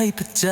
ให้ปัจจ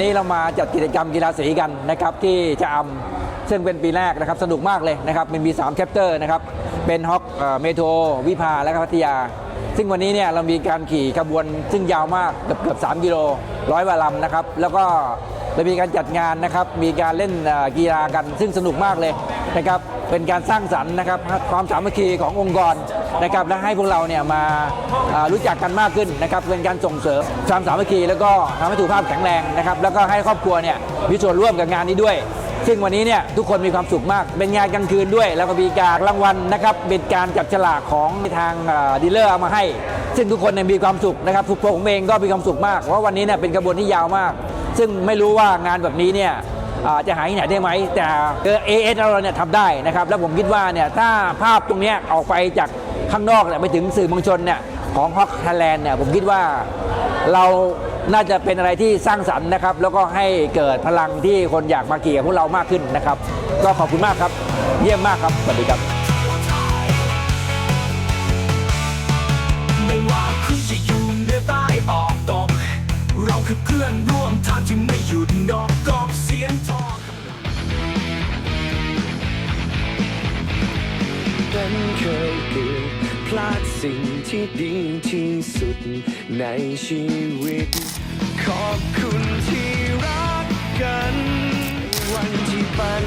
นี้เรามาจัดกิจกรรมกีฬาสีกันนะครับที่จะอำซึ่งเป็นปีแรกนะครับสนุกมากเลยนะครับมันมี3แคปเตอร์นะครับเป็นฮอกเมโทรวิภาและก็พัทยา ซึ่งวันนี้เนี่ยเรามีการขี่ขบวนซึ่งยาวมากเกือบเกือบ3กิโลร้อยกว่าลำนะครับแล้วก็ เรามีการจัดงานนะครับ มีการเล่นกีฬากันซึ่งสนุกมากเลยนะครับ เป็นการสร้างสรรค์นะครับ ความสามัคคีขององค์กรนะครับ และให้พวกเราเนี่ยมารู้จักกันมากขึ้นนะครับ เป็นการส่งเสริมความสามัคคีแล้วก็ทำให้สุขภาพแข็งแรงนะครับ แล้วก็ให้ครอบครัวเนี่ยมีส่วนร่วมกับงานนี้ด้วย ซึ่งวันนี้เนี่ยทุกคนมีความสุขมาก เป็นงานกลางคืนด้วย แล้วก็มีการรางวัลนะครับ เป็นการจับฉลากของทางดีลเลอร์เอามาให้ ซึ่งทุกคนเนี่ยมีความสุขนะครับทุกผมเองก็มีความสุขมาก เพราะวันนี้เนี่ยเป็นกระบวนที่ยาวมาก ซึ่งไม่รู้ว่างานแบบนี้เนี่ยจะหาที่ไหนได้ไหม แต่เอเอสเราเนี่ยทำได้นะครับ แล้วผมคิดว่าเนี่ยถ้าภาพตรงนี้ออกไปจากข้างนอกเนี่ยไปถึงสื่อมวลชนเนี่ยของฮอกไทยแลนด์เนี่ยผมคิดว่าเราน่าจะเป็นอะไรที่สร้างสรรค์นะครับ แล้วก็ให้เกิดพลังที่คนอยากมาขี่กับพวกเรามากขึ้นนะครับ ก็ขอบคุณมากครับ เยี่ยมมากครับ สวัสดีครับ เคยเกือบพลาดสิ่งที่ดีที่สุดในชีวิต ขอบคุณที่รักกัน วันที่ปัน